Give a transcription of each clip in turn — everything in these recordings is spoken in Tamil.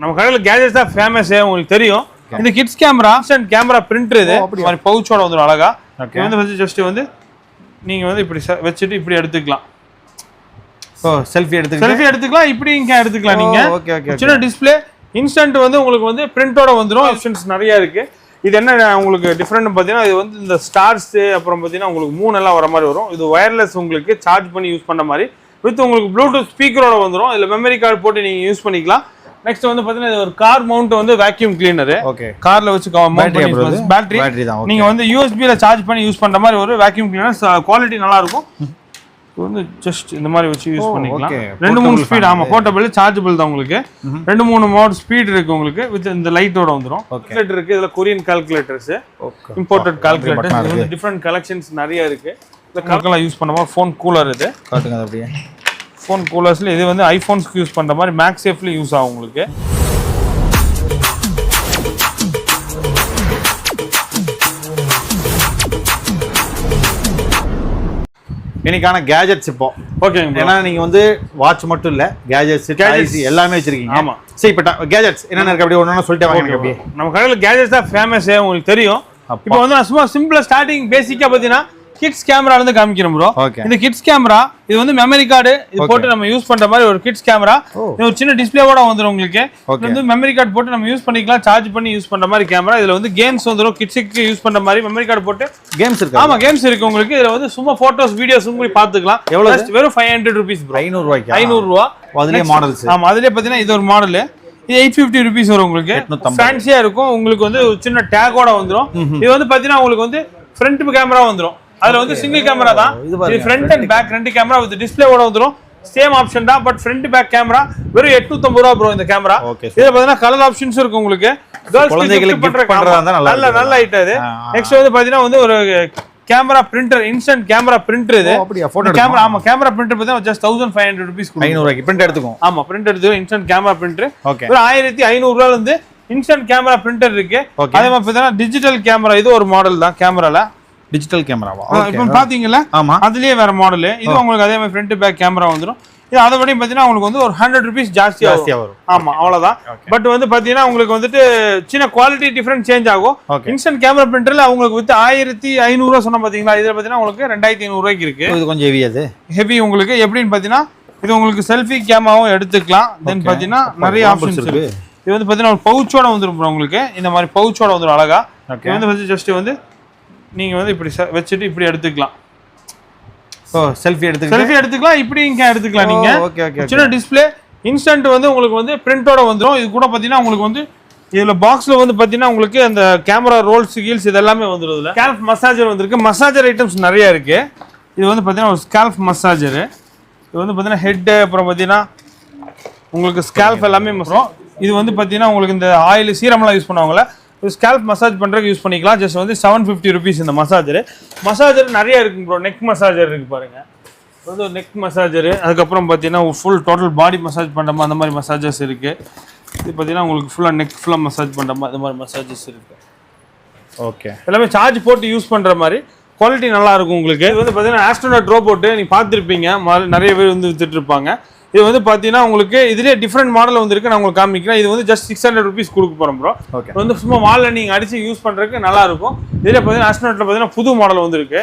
நம்ம கடையில் கேஜெட்ஸ் தான் ஃபேமஸே உங்களுக்கு தெரியும். இந்த kids camera instant camera printer இது. மாதிரி பவுச்சோட வந்துடும் அழகா. இது வந்து ஜஸ்ட் வந்து நீங்க வந்து இப்படி வச்சுட்டு இப்படி எடுத்துக்கலாம். ஓ செல்ஃபி எடுத்துக்கிட்டு? செல்ஃபி எடுத்துக்கலாம் இப்படி இங்க எடுத்துக்கலாம் நீங்க. ஓகே ஓகே சின்ன டிஸ்ப்ளே இன்ஸ்டன்ட் வந்து உங்களுக்கு வந்து பிரிண்டோட வந்துடும் ஆப்ஷன்ஸ் நிறைய இருக்கு. இது என்ன உங்களுக்கு டிஃப்ரெண்ட் பார்த்தீங்கன்னா இது வந்து இந்த ஸ்டார்ஸ் அப்புறம் பார்த்தீங்கன்னா உங்களுக்கு மூணு எல்லாம் வர மாதிரி வரும். இது ஒயர்லெஸ் உங்களுக்கு சார்ஜ் பண்ணி யூஸ் பண்ண மாதிரி. வித் உங்களுக்கு ப்ளூடூத் ஸ்பீக்கரோட வந்துடும் இதில் மெமரி கார்டு போட்டு நீங்கள் யூஸ் பண்ணிக்கலாம். நெக்ஸ்ட் வந்து பார்த்தீங்கன்னா இது ஒரு கார் மவுண்ட் வந்து வேக்யூம் கிளீனரு ஓகே கார்ல வச்சு? பேட்டரி தான். நீங்க வந்து யூஎஸ்பியில் சார்ஜ் பண்ணி யூஸ் பண்ற மாதிரி ஒரு வேக்யூம் கிளீனர் குவாலிட்டி நல்லா இருக்கும் வந்து ஜஸ்ட் இந்த மாதிரி வச்சு யூஸ் பண்ணிக்கலாம். ரெண்டு மூணு ஸ்பீட் ஆமா போர்ட்டபிள் சார்ஜபிள் தான் உங்களுக்கு. ரெண்டு மூணு மோட் ஸ்பீட் இருக்கு உங்களுக்கு வித் இந்த லைட்டோட வந்துரும். கால்குலேட்டர் இருக்கு இதுல Korean calculators imported calculators different collections நிறைய இருக்கு. இந்த கால்குலாம் யூஸ் பண்ணும்போது ஃபோன் கூலர் இது. காட்டுங்க அப்படியே. ஃபோன் கூலர்ஸ்ல இது வந்து ஐஃபோன்ஸ்க்கு யூஸ் பண்ற மாதிரி மேக்ஸ் சேஃப்ல யூஸ் ஆகும் உங்களுக்கு. இன்னைக்கான கேஜெட்ஸ் இப்போ. ஓகேங்க ஏன்னா நீங்க வந்து வாட்ச் மட்டும் இல்ல கேஜெட்ஸ் டாய்ஸ் எல்லாமே வச்சிருக்கீங்க. ஆமா. சரி இப்போ கேஜெட்ஸ் என்னென்ன இருக்கு அப்படி ஒண்ணு சொல்லிட்டு வாங்க நம்ம கடையில் கேஜெட்ஸ் தான் ஃபேமஸே உங்களுக்கு தெரியும். இப்போ வந்து நான் சும்மா சிம்பிளா ஸ்டார்டிங் பேசிக்கா பார்த்தீங்கன்னா கிட்ஸ் கேமரா இருந்து காமிக்கிறேன் ப்ரோ. இந்த கிட்ஸ் கேமரா இது வந்து மெமரி கார்டு இது போட்டு நம்ம யூஸ் பண்ற மாதிரி ஒரு கிட்ஸ் கேமரா இது ஒரு சின்ன டிஸ்பிளேவோட வந்துரும் உங்களுக்கு. இது வந்து மெமரி கார்டு போட்டு நம்ம யூஸ் பண்ணிக்கலாம் சார்ஜ் பண்ணி யூஸ் பண்ற மாதிரி கேமரா இதுல வந்து கேம்ஸ் வந்துரும் கிட்ஸுக்கு யூஸ் பண்ற மாதிரி மெமரி கார்டு போட்டு. கேம்ஸ் இருக்கு? ஆமா கேம்ஸ் இருக்கு உங்களுக்கு. இதுல வந்து சும்மா போட்டோஸ் வீடியோஸ் உங்களுக்கு பாத்துக்கலாம் எவ்வளவு? வெறும் ஃபைவ் ஹண்ட்ரட் ருபீஸ் ஐநூறு ரூபாய்க்கு? ஐநூறு ரூபா. அதுலயே மாடல்ஸ் ஆமா அதுலயே பாத்தீங்கன்னா இது ஒரு மாடல் இது எயிட் ஃபிஃப்டி ருபீஸ் வரும் உங்களுக்கு. 850. ஃபேன்சியா இருக்கும். உங்களுக்கு வந்து சின்ன டேகோட வந்துரும். இது வந்து பாத்தீங்கன்னா உங்களுக்கு வந்து ஃப்ரண்ட் கேமரா வந்துரும். அதுல வந்து சிங்கிள் கேமரா தான். இது ஃப்ரண்ட் அண்ட் பேக் ரெண்டு கேமரா வித் டிஸ்பிளேவோட வந்துரும். சேம் ஆப்ஷன் தான் பட் ஃப்ரண்ட் பேக் கேமரா வெறும் 850 ரூபா ப்ரோ இந்த கேமரா இதுல பாத்தீங்கன்னா கலர் ஆப்ஷன்ஸ் இருக்கு உங்களுக்கு. நல்லா நல்ல ஐட்டம் இது. நெக்ஸ்ட் வந்து பாத்தீங்கன்னா வந்து ஒரு camera printer instant camera printer இது. அப்படியா? கேமரா ஆமா கேமரா பிரிண்டர் பார்த்தா just thousand five hundred rupees ரூபாய்க்கு பிரிண்ட் எடுத்துக்கும் ஆமா பிரிண்ட் எடுத்து இன்ஸ்டன்ட் கேமரா பிரிண்டர் ஓகே ஒரு ஆயிரத்தி ஐநூறு ரூபாயில இருந்து இன்ஸ்டன்ட் கேமரா பிரிண்டர் இருக்கு. அதே மாதிரி பார்த்தீங்கன்னா டிஜிட்டல் கேமரா இது ஒரு மாடல் தான் கேமரால டிஜிட்டல் கேமராவா இப்போ பாத்தீங்களா ஆமா. அதுலயே வேற மாடல் இது உங்களுக்கு அதே மாதிரி ஃப்ரண்ட் பேக் கேமரா வந்துரும். இது அதை விட பாத்தீங்கன்னா உங்களுக்கு வந்து ஒரு ஹண்ட்ரட் ருபீஸ் ஜாஸ்தியா ஜாஸ்தியா வரும். ஆமா அவ்வளவுதான். பட் வந்து பாத்தீங்கன்னா உங்களுக்கு வந்துட்டு சின்ன குவாலிட்டி டிஃபரன்ஸ் சேஞ்ச் ஆகும். இன்ஸ்டன்ட் கேமரா பிரிண்டர்ல உங்களுக்கு வித் ஆயிரத்தி ஐநூறு ரூபா சொன்ன பாத்தீங்களா? இதுல பாத்தீங்கன்னா உங்களுக்கு ரெண்டாயிரத்தி ஐநூறு ரூபாய்க்கு இருக்கு. இது கொஞ்சம் ஹெவி அது. ஹெவி உங்களுக்கு. எப்படின்னு பாத்தீங்கன்னா இது உங்களுக்கு செல்ஃபி கேமராவும் எடுத்துக்கலாம். தென் பாத்தீங்கன்னா நிறைய ஆப்ஷன்ஸ் இருக்கு. இது வந்து பாத்தீங்கன்னா ஒரு பவுச்சோட வந்துரும் bro உங்களுக்கு. இந்த மாதிரி பவுச்சோட வந்துரும் அழகா. இது வந்து வந்து ஜஸ்ட் வந்து நீங்க வந்து இப்படி வச்சுட்டு இப்படி எடுத்துக்கலாம். ஓ செல்ஃபி எடுத்துக்கிட்டு? செல்ஃபி எடுத்துக்கலாம் இப்படி இங்க எடுத்துக்கலாம் நீங்க. ஓகே ஓகே சின்ன டிஸ்ப்ளே இன்ஸ்டன்ட் வந்து உங்களுக்கு வந்து பிரிண்டோட வந்துரும். இது கூட பாத்தீங்கன்னா உங்களுக்கு வந்து இதுல பாக்ஸ்ல வந்து பாத்தீங்கன்னா உங்களுக்கு அந்த கேமரா ரோல்ஸ் கீல்ஸ் இது எல்லாமே வந்துரும் இதுல. ஸ்கால்ப் மசாஜர் வந்திருக்கு. மசாஜர் ஐட்டம்ஸ் நிறைய இருக்கு. இது வந்து பாத்தீங்கன்னா ஒரு ஸ்கால்ப் மசாஜர் இது வந்து பாத்தீங்கன்னா ஹெட் அப்புறம் பாத்தீங்கன்னா உங்களுக்கு ஸ்கேல்ப் எல்லாமே வரும் இது வந்து பாத்தீங்கன்னா உங்களுக்கு இந்த ஆயில் சீரம்லாம் யூஸ் பண்ணுவாங்கல்ல இது ஸ்கேல்ப் மசாஜ் பண்றதுக்கு யூஸ் பண்ணிக்கலாம். ஜஸ்ட் வந்து செவன் ஃபிஃப்டி ருபீஸ் இந்த மசாஜர் மசாஜர் நிறைய இருக்கு ப்ரோ நெக் மசாஜர் இருக்கு பாருங்க. இது வந்து நெக் மசாஜர் அதுக்கப்புறம் பார்த்தீங்கன்னா ஃபுல் டோட்டல் பாடி மசாஜ் பண்ணுற அந்த மாதிரி மசாஜஸ் இருக்கு. இது பார்த்தீங்கன்னா உங்களுக்கு ஃபுல்லாக நெக் ஃபுல்லாக மசாஜ் பண்ணுற மாதிரி அந்த மாதிரி மசாஜஸ் இருக்கு. ஓகே எல்லாமே சார்ஜ் போட்டு யூஸ் பண்ற மாதிரி. குவாலிட்டி நல்லா இருக்கும் உங்களுக்கு. இது வந்து பார்த்தீங்கன்னா ஆஸ்ட்ரோனட் ரோபோட்டு நீ பார்த்துருப்பீங்க. நிறைய பேர் வந்து வித்துட்டு இருப்பாங்க. இது வந்து பார்த்தீங்கன்னா உங்களுக்கு இதுலேயே டிஃப்ரெண்ட் மாடல் வந்துருக்கு நான் உங்களுக்கு காமிக்கிறேன். இது வந்து ஜஸ்ட் சிக்ஸ் ஹண்ட்ரட் ருபீஸ் கொடுக்க போகிறோம் ப்ரோ. இது வந்து சும்மா வாலில் நீங்கள் அடிச்சு யூஸ் பண்ணுறதுக்கு நல்லா இருக்கும். இதில் பார்த்தீங்கன்னா ஆஸ்ட்ரோனட்டில் பார்த்தீங்கன்னா புது மாடல் வந்திருக்கு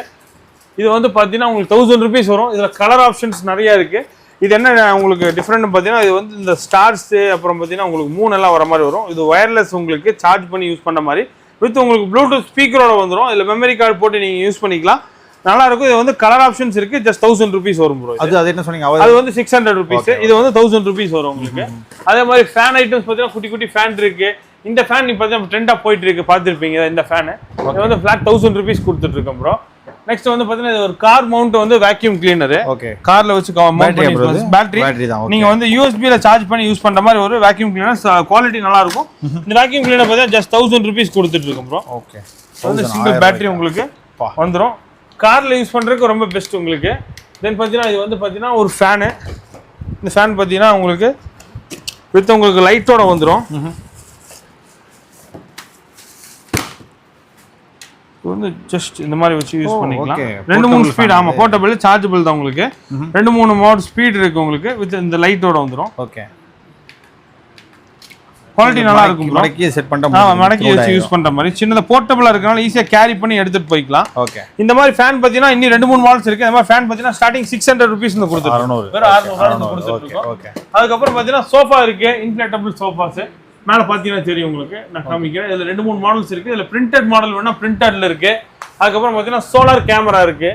இது வந்து பார்த்தீங்கன்னா உங்களுக்கு தௌசண்ட் ருபீஸ் வரும். இதில் கலர் ஆப்ஷன்ஸ் நிறைய இருக்கு. இது என்ன உங்களுக்கு டிஃப்ரெண்ட் பார்த்தீங்கன்னா இது வந்து இந்த ஸ்டார்ஸு அப்புறம் பார்த்தீங்கன்னா உங்களுக்கு மூணு எல்லாம் வர மாதிரி வரும். இது ஒயர்லெஸ் உங்களுக்கு சார்ஜ் பண்ணி யூஸ் பண்ண மாதிரி. வித் உங்களுக்கு ப்ளூடூத் ஸ்பீக்கரோட வந்துரும். இதில் மெமரி கார்டு போட்டு நீங்கள் யூஸ் பண்ணிக்கலாம். நல்லா இருக்கும் இது வந்து கலர் ஆப்ஷன்ஸ் இருக்கு. ஜஸ்ட் தௌசண்ட் ருபீஸ் வரும் ப்ரோ அது அது என்ன சொன்னீங்க? அது வந்து சிக்ஸ் ஹண்ட்ரட் ருபீஸ் இது வந்து தௌசண்ட் ருபீஸ் வரும் உங்களுக்கு. அதே மாதிரி ஃபேன் ஐட்டம்ஸ் பார்த்தீங்கன்னா குட்டி குட்டி ஃபேன் இருக்கு. இந்த ஃபேன் பார்த்தீங்கன்னா ட்ரெண்டாக போயிட்டு இருக்கு பார்த்துருப்பீங்க இந்த ஃபேனு இது வந்து ஃபிளாட் தௌசண்ட் ருபீஸ் கொடுத்துட்டு இருக்கோம் ப்ரோ நெக்ஸ்ட் வந்து பார்த்தீங்கன்னா இது ஒரு கார் மவுண்ட் வந்து வேக்யூம் கிளீனரு ஓகே கார்ல வச்சு? பேட்டரி தான், okay. நீங்க வந்து யூஎஸ்பில சார்ஜ் பண்ணி யூஸ் பண்ற மாதிரி ஒரு வேக்யூம் கிளீனர் குவாலிட்டி நல்லா இருக்கும் இந்த வேக்யூம் கிளீனர் பார்த்தீங்கன்னா ஜஸ்ட் தௌசண்ட் ருபீஸ் கொடுத்துட்டு இருக்கோம் ப்ரோ ஓகே வந்து சிங்கிள் பேட்டரி உங்களுக்கு பா. கார்ல யூஸ் பண்றதுக்கு ரொம்ப பெஸ்ட் உங்களுக்கு. தென் பார்த்தீங்கன்னா இது வந்து பார்த்தீங்கன்னா ஒரு ஃபேனு இந்த ஃபேன் பார்த்தீங்கன்னா உங்களுக்கு வித் உங்களுக்கு லைட்டோட வந்துரும். இது வந்து ஜஸ்ட் இந்த மாதிரி வச்சு யூஸ் பண்ணிக்கலாம். ரெண்டு மூணு ஸ்பீட் fan. ஆமா போர்ட்டபிள் சார்ஜபிள் தான் உங்களுக்கு. ரெண்டு மூணு மோட் ஸ்பீட் இருக்கு உங்களுக்கு வித் இந்த லைட்டோட வந்துரும். ஓகே குவாலிட்டி நல்லா இருக்கும். மடக்கி செட் பண்ணிட்டோம் மடக்கி வச்சு யூஸ் பண்ற மாதிரி. சின்னதா போர்ட்டபிளா இருக்கனால ஈஸியா கேரி பண்ணி எடுத்துட்டு போய்க்கலாம். ஓகே இந்த மாதிரி ஃபேன் பார்த்தீங்கன்னா இன்னும் ரெண்டு மூணு மாடல்ஸ் இருக்கு. இந்த மாதிரி ஃபேன் பார்த்தீங்கன்னா ஸ்டார்டிங் சிக்ஸ் ஹண்ட்ரட் ருபீஸ் கொடுத்துருக்கோம் அறநூறு. வெறும் அறுநூறு ஓகே அதுக்கப்புறம் பார்த்தீங்கன்னா சோஃபா இருக்கு இன்ஃபிளேட்டபிள் சோஃபாஸ் மேலே பார்த்தீங்கன்னா தெரியும் உங்களுக்கு. நான் காமிக்கிறேன். இதில் ரெண்டு மூணு மாடல்ஸ் இருக்கு. இதில் பிரிண்டட் மாடல் வேணா பிரிண்டட்ல இருக்கு. அதுக்கப்புறம் பார்த்தீங்கன்னா சோலார் கேமரா இருக்கு.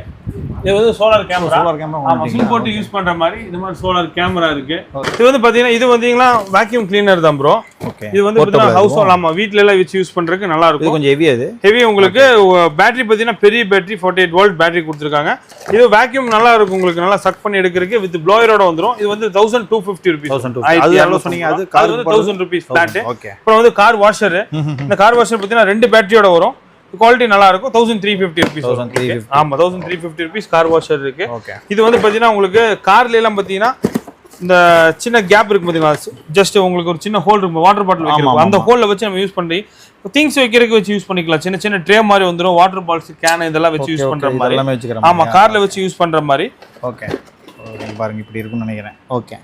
இது வந்து சோலார் கேமரா camera ஆமா சிம் போட்டு யூஸ் பண்ற மாதிரி இந்த மாதிரி சோலார் கேமரா இருக்கு. இது வந்து பார்த்தீங்கன்னா இது வந்தீங்கன்னா வேக்யூம் கிளீனர் தான் ப்ரோ இது வந்து பார்த்தீங்கன்னா ஹவுஸ் ஹோல் ஆமா வீட்ல எல்லாம் வச்சு யூஸ் பண்றதுக்கு நல்லா இருக்கும். கொஞ்சம் ஹெவி அது. ஹெவி உங்களுக்கு பேட்டரி பார்த்தீங்கன்னா பெரிய battery forty eight volt battery கொடுத்துருக்காங்க. இது வேக்யூம் நல்லா இருக்கும் உங்களுக்கு நல்லா சக் பண்ணி எடுக்கிறதுக்கு வித் ப்ளோயரோட வந்துரும். இது வந்து தௌசண்ட் டூ ஃபிஃப்டி ருபீஸ் 1250. அது எவ்வளவு சொன்னீங்க? அது வந்து தௌசண்ட் ருபீஸ் பிளாட் ஓகே அப்புறம் வந்து கார் வாஷர் இந்த கார் வாஷர் பார்த்தீங்கன்னா ரெண்டு பேட்டரியோட வரும். குவாலிட்டி நல்லா இருக்கும் தௌசண்ட் த்ரீ ஃபிஃப்டி ருபீஸ் 1350. ஆமா thousand three fifty rupees car washer இருக்கு. இது வந்து பார்த்தீங்கன்னா உங்களுக்கு கார்ல எல்லாம் பார்த்தீங்கன்னா இந்த சின்ன கேப் இருக்கு பார்த்தீங்களா ஜஸ்ட் உங்களுக்கு ஒரு சின்ன ஹோல் இருக்கும் வாட்டர் பாட்டில் வைக்கிறோம் அந்த ஹோல்ல வச்சு நம்ம யூஸ் பண்ணி திங்ஸ் வைக்கிறதுக்கு வச்சு யூஸ் பண்ணிக்கலாம். சின்ன சின்ன ட்ரே மாதிரி வந்துரும் வாட்டர் பால்ஸ் கேன் இதெல்லாம் வச்சு யூஸ் பண்ற மாதிரி. எல்லாமே வச்சுக்கிறேன் ஆமா கார்ல வச்சு யூஸ் பண்ற மாதிரி. ஓகே ஓகே பாருங்க இப்படி இருக்கும்னு நினைக்கிறேன். ஓகே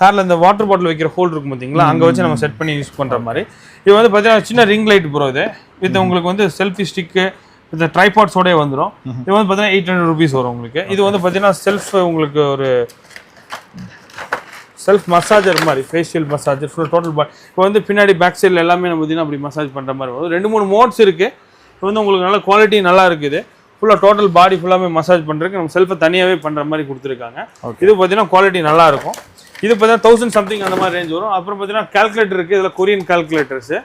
கார்ல இந்த வாட்டர் பாட்டில் வைக்கிற ஹோல் இருக்கும் பார்த்தீங்களா அங்க வச்சு நம்ம செட் பண்ணி யூஸ் பண்ற மாதிரி. இது வந்து பார்த்தீங்கன்னா சின்ன ரிங் லைட் ப்ரோ இது. வித் உங்களுக்கு வந்து செல்ஃபி ஸ்டிக்கு இந்த ட்ரைபாட்ஸோடய வந்துடும் இது வந்து பார்த்தீங்கன்னா எயிட் ஹண்ட்ரட் ருபீஸ் வரும் உங்களுக்கு. இது வந்து பார்த்தீங்கன்னா செல்ஃப் உங்களுக்கு ஒரு செல்ஃப் மசாஜர் மாதிரி facial massager full total body இப்போ வந்து பின்னாடி பேக் சைடில் எல்லாமே நம்ம பார்த்தீங்கன்னா அப்படி மசாஜ் பண்ணுற மாதிரி வரும். ரெண்டு மூணு மோட்ஸ் இருக்குது இப்போ வந்து உங்களுக்கு நல்ல குவாலிட்டி நல்லா இருக்குது. ஃபுல்லாக டோட்டல் பாடி ஃபுல்லாமே மசாஜ் பண்ணுறதுக்கு நம்ம செல்ஃபை தனியாகவே பண்ணுற மாதிரி கொடுத்துருக்காங்க. இது பார்த்தீங்கன்னா குவாலிட்டி நல்லா இருக்கும். இது பார்த்தீங்கன்னா தௌசண்ட் சம்திங் அந்த மாதிரி ரேஞ்ச் வரும். அப்புறம் பார்த்தீங்கன்னா கால்குலேட்டர் இருக்குது இதில் கொரியன் கால்குலேட்டர்ஸு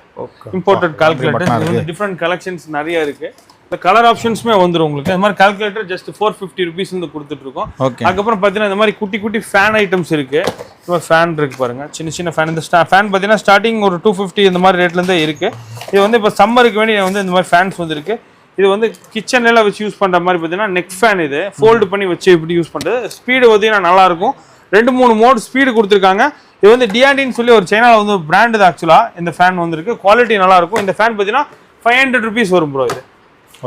இம்போர்ட்டட் கால்குலேட்டர் இது வந்து டிஃப்ரெண்ட் கலெக்ஷன்ஸ் நிறைய இருக்கு. இந்த கலர் ஆப்ஷன்ஸுமே வந்துரும் உங்களுக்கு. இந்த மாதிரி calculator just four fifty rupees வந்து கொடுத்துட்டு இருக்கோம். ஓகே அதுக்கப்புறம் பார்த்தீங்கன்னா இந்த மாதிரி குட்டி குட்டி ஃபேன் ஐட்டம்ஸ் இருக்கு. இந்த ஃபேன் இருக்கு பாருங்க. சின்ன சின்ன ஃபேன் இந்த ஃபேன் பார்த்தீங்கன்னா ஸ்டார்டிங் ஒரு டூ ஃபிஃப்டி இந்த மாதிரி ரேட்லேருந்தே இருக்கு. இது வந்து இப்போ சம்மருக்கு வேண்டி வந்து இந்த மாதிரி ஃபேன்ஸ் வந்துருக்கு இது வந்து கிச்சன்ல எல்லாம் வச்சு யூஸ் பண்ற மாதிரி பார்த்தீங்கன்னா நெக் ஃபேன் இது. ஃபோல்டு பண்ணி வச்சு இப்படி யூஸ் பண்றது? ஸ்பீடு பார்த்தீங்கன்னா நல்லா இருக்கும். ரெண்டு மூணு மோட் ஸ்பீடு கொடுத்துருக்காங்க. இது வந்து டிஆண்டின்னு சொல்லி ஒரு சைனால வந்து பிராண்ட் இது ஆக்சுவலா இந்த ஃபேன் வந்திருக்கு. குவாலிட்டி நல்லா இருக்கும் இந்த ஃபேன் பார்த்தீங்கன்னா ஃபைவ் ஹண்ட்ரட் ருபீஸ் வரும் ப்ரோ இது.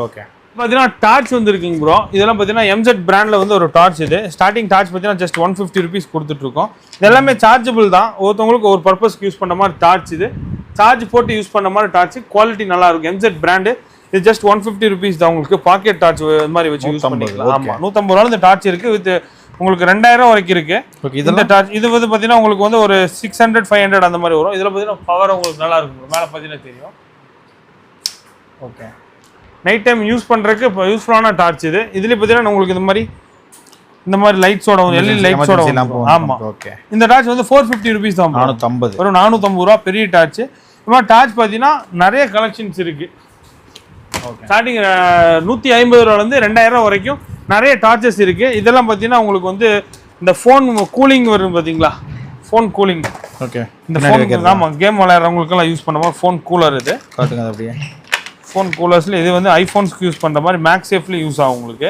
ஓகே பார்த்தீங்கன்னா டார்ச் வந்துருக்குங்க ப்ரோ இதெல்லாம் பார்த்தீங்கன்னா எம்செட் பிராண்டில் வந்து ஒரு டார்ச் இது. ஸ்டார்டிங் டார்ச் பார்த்தீங்கன்னா ஜஸ்ட் ஒன் ஃபிஃப்டி ருபீஸ் கொடுத்துட்ருக்கோம். இது எல்லாமே சார்ஜபிள் தான். ஒருத்தவங்களுக்கு ஒரு பர்பஸ்க்கு யூஸ் பண்ண மாதிரி டார்ச் இது. சார்ஜ் போட்டு யூஸ் பண்ண மாதிரி டார்ச் குவாலிட்டி நல்லா இருக்கும் எம்செட் பிராண்டு இது ஜஸ்ட் ஒன் ஃபிஃப்டி ருபீஸ் தான். உங்களுக்கு பாக்கெட் டார்ச் மாதிரி வச்சு யூஸ் 150, பண்ணிக்கலாம். ஆமாம் நூற்றம்பது ரூபா இந்த டார்ச் இருக்கு. வித் உங்களுக்கு ரெண்டாயிரம் வரைக்கும் இருக்கு. ஓகே இந்த டார்ச் இது வந்து பார்த்தீங்கன்னா உங்களுக்கு வந்து ஒரு சிக்ஸ் ஹண்ட்ரட் ஃபைவ் ஹண்ட்ரட் அந்த மாதிரி வரும். இதில் பார்த்தீங்கன்னா பவர் உங்களுக்கு நல்லா இருக்கும் மேலே பார்த்தீங்கன்னா தெரியும். ஓகே நைட் டைம் யூஸ் பண்ணுறதுக்கு இப்போ யூஸ்ஃபுல்லான டார்ச் இது. இதுலேயே பார்த்தீங்கன்னா உங்களுக்கு இந்த மாதிரி இந்த மாதிரி லைட்ஸோட எல்இடி லைட்ஸோட ஆமாம் ஓகே இந்த டார்ச் வந்து ஃபோர் ஃபிஃப்டி ருபீஸ் தான். நானூற்றம்பது ஒரு நானூற்றம்பது ரூபா பெரிய டார்ச் இந்த மாதிரி டார்ச் பார்த்தீங்கன்னா நிறைய கலெக்ஷன்ஸ் இருக்கு. ஓகே ஸ்டார்டிங் நூற்றி ஐம்பது ரூபாலேருந்து ரெண்டாயிரம் வரைக்கும் நிறைய டார்ச்சஸ் இருக்கு. இதெல்லாம் பார்த்தீங்கன்னா உங்களுக்கு வந்து இந்த ஃபோன் கூலிங் வரும் பார்த்தீங்களா? ஃபோன் கூலிங் ஓகே இந்த ஃபோன் ஆமாம் கேம் விளையாடுறவங்களுக்கெல்லாம் யூஸ் பண்ணுற மாதிரி ஃபோன் கூலர் இது. காட்டுங்க அப்படியே. ஃபோன் கூலர்ஸ்ல இது வந்து ஐஃபோன்ஸ்க்கு யூஸ் பண்ற மாதிரி மேக் சேஃப்ல யூஸ் ஆகும் உங்களுக்கு.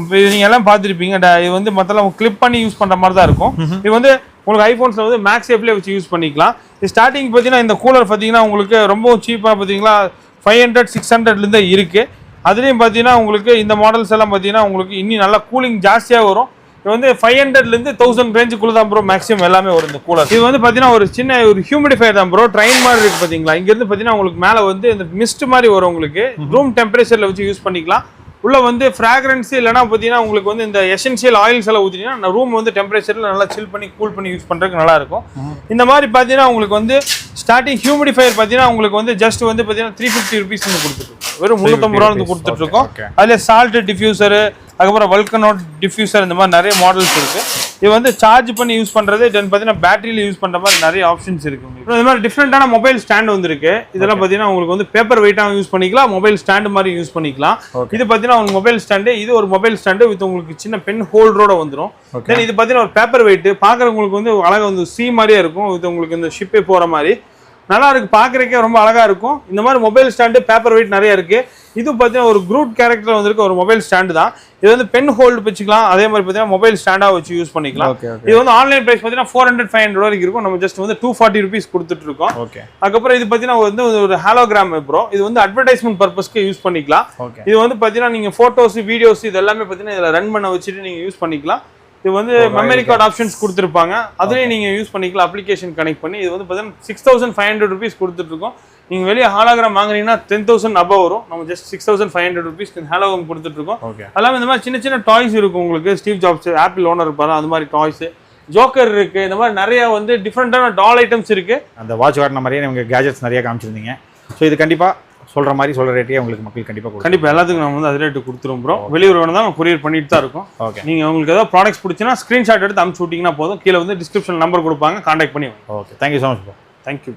இப்போ இது நீங்க எல்லாம் பார்த்துருப்பீங்க. இது வந்து மத்தெல்லாம் கிளிப் பண்ணி யூஸ் பண்ற மாதிரி தான் இருக்கும். இது வந்து உங்களுக்கு ஐஃபோன்ஸ்ல வந்து மேக் சேஃப்லேயே வச்சு யூஸ் பண்ணிக்கலாம். இது ஸ்டார்டிங் பார்த்தீங்கன்னா இந்த கூலர் பார்த்தீங்கன்னா உங்களுக்கு ரொம்ப சீப்பாக பார்த்தீங்களா? ஃபைவ் ஹண்ட்ரட் சிக்ஸ் ஹண்ட்ரட்லேருந்து இருக்கு. அதுலேயும் பார்த்தீங்கன்னா உங்களுக்கு இந்த மாடல்ஸ் எல்லாம் பார்த்தீங்கன்னா உங்களுக்கு இன்னும் நல்லா கூலிங் ஜாஸ்தியாக வரும். இது வந்து ஃபைவ் ஹண்ட்ரட்லேருந்து தௌசண்ட் ரேஞ்சுக்குள்ள தான் ப்ரோ மேக்ஸிமம் எல்லாமே வரும் இந்த கூலர் இது வந்து பார்த்தீங்கன்னா ஒரு சின்ன ஒரு ஹியூமிடிஃபையர் தான் ப்ரோ ட்ரெயின் மாதிரி இருக்கு பார்த்தீங்களா இங்கேருந்து பார்த்தீங்கன்னா உங்களுக்கு மேலே வந்து இந்த மிஸ்ட் மாதிரி வரும் உங்களுக்கு. ரூம் டெம்பரேச்சரில் வச்சு யூஸ் பண்ணிக்கலாம். உள்ள வந்து ஃப்ராக்ரன்ஸ் இல்லைனா பார்த்தீங்கன்னா உங்களுக்கு வந்து இந்த எசென்ஷியல் ஆயில்ஸ் எல்லாம் ஊற்றினீங்கன்னா ரூம் வந்து டெம்பரேச்சரில் நல்லா சில் பண்ணி கூல் பண்ணி யூஸ் பண்ணுறதுக்கு நல்லா இருக்கும். இந்த மாதிரி பார்த்தீங்கன்னா உங்களுக்கு வந்து ஸ்டார்டிங் ஹியூமிடிஃபையர் பார்த்தீங்கன்னா உங்களுக்கு வந்து ஜஸ்ட் வந்து பார்த்தீங்கன்னா த்ரீ ஃபிஃப்டி ருபீஸ் வந்து கொடுத்துருக்கோம் வெறும் முந்நூற்றம்பது ரூபா வந்து கொடுத்துட்ருக்கோம். அதில் சால்ட் டிஃப்யூசரு அதுக்கப்புறம் வல்கனோட் டிஃப்யூசர் இந்த மாதிரி நிறைய மாடல்ஸ் இருக்கு. இது வந்து சார்ஜ் பண்ணி யூஸ் பண்றது தென் பார்த்தீங்கன்னா பேட்டரியில யூஸ் பண்ற மாதிரி நிறைய ஆப்ஷன்ஸ் இருக்கு உங்களுக்கு. இந்த மாதிரி டிஃப்ரெண்டான மொபைல் ஸ்டாண்ட் வந்திருக்கு. இதெல்லாம் பார்த்தீங்கன்னா உங்களுக்கு வந்து பேப்பர் வெயிட்டாகவும் யூஸ் பண்ணிக்கலாம் மொபைல் ஸ்டாண்ட் மாதிரி யூஸ் பண்ணிக்கலாம். இது பார்த்தீங்கன்னா ஒரு மொபைல் ஸ்டாண்டு இது ஒரு மொபைல் ஸ்டாண்டு வித் உங்களுக்கு சின்ன பென் ஹோல்டரோட வந்துடும் தென் இது பார்த்தீங்கன்னா ஒரு பேப்பர் வெயிட் பார்க்குறவங்களுக்கு வந்து அழகாக வந்து சி மாதிரியே இருக்கும். இது உங்களுக்கு இந்த ஷிப்பே போகிற மாதிரி. நல்லா இருக்கு பார்க்குறக்கே ரொம்ப அழகா இருக்கும். இந்த மாதிரி மொபைல் ஸ்டாண்டு பேப்பர் வெயிட் நிறைய இருக்கு. இது பார்த்தீங்கன்னா ஒரு குரூட் கேரக்டர் வந்திருக்க ஒரு மொபைல் ஸ்டாண்டு தான். இது வந்து பென் ஹோல்டு வச்சுக்கலாம். அதே மாதிரி பார்த்தீங்கன்னா மொபைல் ஸ்டாண்டாக வச்சு யூஸ் பண்ணிக்கலாம். இது வந்து ஆன்லைன் பிரைஸ் பார்த்தீங்கன்னா ஃபோர் ஹண்ட்ரட் ஃபைவ் ஹண்ட்ரட் வரைக்கும் இருக்கும். நம்ம ஜஸ்ட் வந்து டூ ஃபார்ட்டி ருபீஸ் கொடுத்துட்டு இருக்கோம். அதுக்கப்புறம் இது பார்த்தீங்கன்னா வந்து ஒரு ஹாலோகிராம் ப்ரோ இது வந்து அட்வர்டைஸ்மெண்ட் பர்பஸ்க்கு யூஸ் பண்ணிக்கலாம். இது வந்து பார்த்தீங்கன்னா நீங்கள் ஃபோட்டோஸ் வீடியோஸ் இது எல்லாமே பார்த்தீங்கன்னா இதில் ரன் பண்ண வச்சுட்டு நீங்கள் யூஸ் பண்ணிக்கலாம். இது வந்து மெமரி கார்டு ஆப்ஷன்ஸ் கொடுத்துருப்பாங்க. அதுலேயும் நீங்கள் யூஸ் பண்ணிக்கலாம் அப்ளிகேஷன் கனெக்ட் பண்ணி. இது வந்து பார்த்தீங்கன்னா six thousand five hundred rupees கொடுத்துட்ருக்கோம் நீங்கள் வெளியே ஹாலோகிராம் வாங்குனீங்கன்னா டென் தௌசண்ட் அபவ் வரும். நம்ம just six thousand five hundred rupees hologram கொடுத்துட்ருக்கோம் ஓகே எல்லாமே இந்த மாதிரி சின்ன சின்ன டாய்ஸ் இருக்கும் உங்களுக்கு. ஸ்டீவ் ஜாப்ஸ் ஆப்பிள் ஓனர் இருப்பாரு அந்த மாதிரி டாய்ஸ் ஜோக்கர் இருக்கு. இந்த மாதிரி நிறைய வந்து டிஃப்ரெண்டான டால் ஐட்டம்ஸ் இருக்கு. அந்த வாட்ச் காட்டின மாதிரியே நீங்கள் கேஜெட்ஸ் நிறைய காமிச்சிருந்தீங்க. ஸோ இது கண்டிப்பாக சொல்கிற மாதிரி சொல்கிற ரேட்டே உங்களுக்கு மக்கள் கண்டிப்பாக கொடுக்கும் கண்டிப்பா எல்லாத்துக்கும் நம்ம வந்து அது ரேட்டு கொடுத்துருவோம் ப்ரோ வெளியூர் வேணும் தான் கொரியர் பண்ணிட்டு தான் இருக்கோம். ஓகே நீங்க உங்களுக்கு ஏதாவது ப்ராடக்ட்ஸ் பிடிச்சினா ஸ்கிரீன்ஷாட் எடுத்து அனுப்பிச்சு விட்டீங்கன்னா போதும். கீழே வந்து டிஸ்கிரிப்ஷன் நம்பர் கொடுப்பாங்க. கான்டாக்ட் பண்ணி okay thank you so much bro thank you